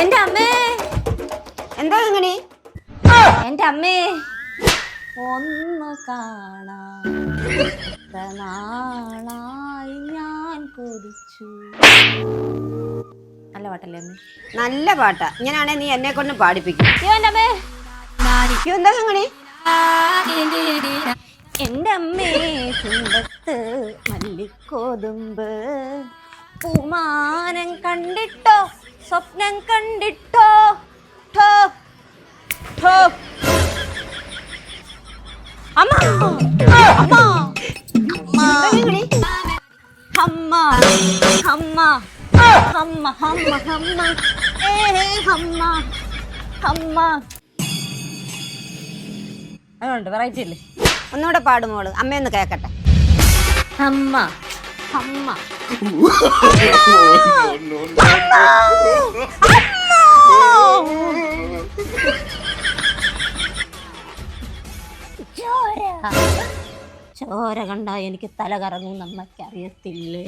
എന്റെ അമ്മേ. എന്താ ഇങ്ങനെ എന്റെ അമ്മേ. ഒന്ന് കാണാളായി ഞാൻ കൊതിച്ചു. നല്ല പാട്ടല്ലേ അമ്മേ? നല്ല പാട്ടാ. ഇങ്ങനെയാണെ നീ എന്നെ കൊണ്ട് പാടിപ്പിക്കും. എന്റെ അമ്മേ. അയ്യോ, എന്താ ഇങ്ങനെ എന്റെ അമ്മേ ചുണ്ടത്ത് മല്ലിക്കോതുമ്പ്. പൂമാനം കണ്ടിട്ടോ? സ്വപ്നം കണ്ടിട്ടോ? ഠോ, ഠോ. അമ്മ. അമ്മ. അമ്മ. അമ്മ. അമ്മ. അമ്മ. അമ്മ. ഏ അമ്മ. അമ്മ. അതുകൊണ്ട് വെറൈറ്റി അല്ലേ ഒന്നുകൂടെ പാടുമോൾ അമ്മയൊന്ന് കേക്കട്ടെ. അമ്മ. അമ്മ. ചോര കണ്ടാ എനിക്ക് തല കറങ്ങും നമ്മക്ക് അറിയത്തില്ലേ?